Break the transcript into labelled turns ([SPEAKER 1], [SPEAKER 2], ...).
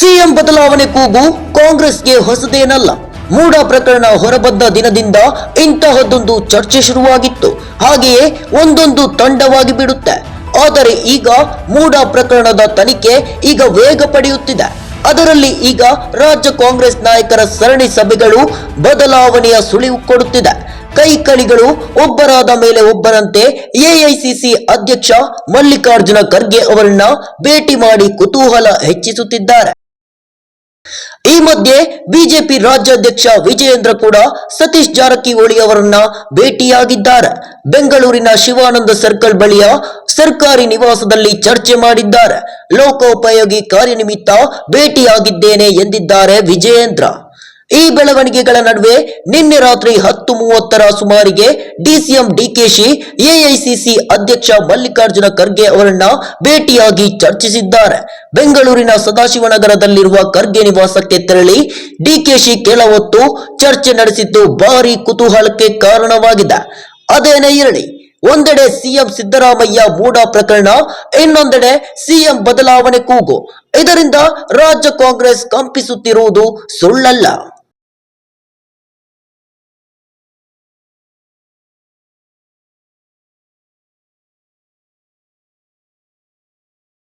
[SPEAKER 1] CM ಬದಲಾವಣೆ ಕೂಗು ಕಾಂಗ್ರೆಸ್ಗೆ ಹೊಸದೇನಲ್ಲ. ಮೂಡ ಪ್ರಕರಣ ಹೊರಬಂದ ದಿನದಿಂದ ಇಂತಹದ್ದೊಂದು ಚರ್ಚೆ ಶುರುವಾಗಿತ್ತು. ಹಾಗೆಯೇ ಒಂದೊಂದು ತಂಡವಾಗಿ ಬಿಡುತ್ತೆ. ಆದರೆ ಈಗ ಮೂಡ ಪ್ರಕರಣದ ತನಿಖೆ ಈಗ ವೇಗ ಪಡೆಯುತ್ತಿದೆ. ಅದರಲ್ಲಿ ಈಗ ರಾಜ್ಯ ಕಾಂಗ್ರೆಸ್ ನಾಯಕರ ಸರಣಿ ಸಭೆಗಳು ಬದಲಾವಣೆಯ ಸುಳಿವು ಕೊಡುತ್ತಿದೆ. ಕೈಕಳಿಗಳು ಒಬ್ಬರಾದ ಮೇಲೆ ಒಬ್ಬರಂತೆ ಎಐಸಿಸಿ ಅಧ್ಯಕ್ಷ ಮಲ್ಲಿಕಾರ್ಜುನ ಖರ್ಗೆ ಅವರನ್ನ ಭೇಟಿ ಮಾಡಿ ಕುತೂಹಲ ಹೆಚ್ಚಿಸುತ್ತಿದ್ದಾರೆ. ಈ ಮಧ್ಯೆ ಬಿಜೆಪಿ ರಾಜ್ಯಾಧ್ಯಕ್ಷ ವಿಜಯೇಂದ್ರ ಕೂಡ ಸತೀಶ್ ಜಾರಕಿಹೊಳಿ ಅವರನ್ನ ಭೇಟಿಯಾಗಿದ್ದಾರೆ. ಬೆಂಗಳೂರಿನ ಶಿವಾನಂದ ಸರ್ಕಲ್ ಬಳಿಯ ಸರ್ಕಾರಿ ನಿವಾಸದಲ್ಲಿ ಚರ್ಚೆ ಮಾಡಿದ್ದಾರೆ. ಲೋಕೋಪಯೋಗಿ ಕಾರ್ಯನಿಮಿತ್ತ ಭೇಟಿಯಾಗಿದ್ದೇನೆ ಎಂದಿದ್ದಾರೆ ವಿಜಯೇಂದ್ರ. ಈ ಬೆಳವಣಿಗೆಗಳ ನಡುವೆ ನಿನ್ನೆ ರಾತ್ರಿ ಹತ್ತು ಮೂವತ್ತರ ಸುಮಾರಿಗೆ ಡಿಸಿಎಂ ಡಿಕೆಶಿ ಎಐಸಿಸಿ ಅಧ್ಯಕ್ಷ ಮಲ್ಲಿಕಾರ್ಜುನ ಖರ್ಗೆ ಅವರನ್ನ ಭೇಟಿಯಾಗಿ ಚರ್ಚಿಸಿದ್ದಾರೆ. ಬೆಂಗಳೂರಿನ ಸದಾಶಿವನಗರದಲ್ಲಿರುವ ಖರ್ಗೆ ನಿವಾಸಕ್ಕೆ ತೆರಳಿ ಡಿಕೆಶಿ ಕೆಲ ಚರ್ಚೆ ನಡೆಸಿದ್ದು ಭಾರಿ ಕುತೂಹಲಕ್ಕೆ ಕಾರಣವಾಗಿದೆ. ಅದೇನೇ ಇರಲಿ, ಒಂದೆಡೆ ಸಿಎಂ ಸಿದ್ದರಾಮಯ್ಯ ಮೂಡ ಪ್ರಕರಣ, ಇನ್ನೊಂದೆಡೆ ಸಿಎಂ ಬದಲಾವಣೆ ಕೂಗು. ಇದರಿಂದ ರಾಜ್ಯ ಕಾಂಗ್ರೆಸ್ ಕಂಪಿಸುತ್ತಿರುವುದು ಸುಳ್ಳಲ್ಲ.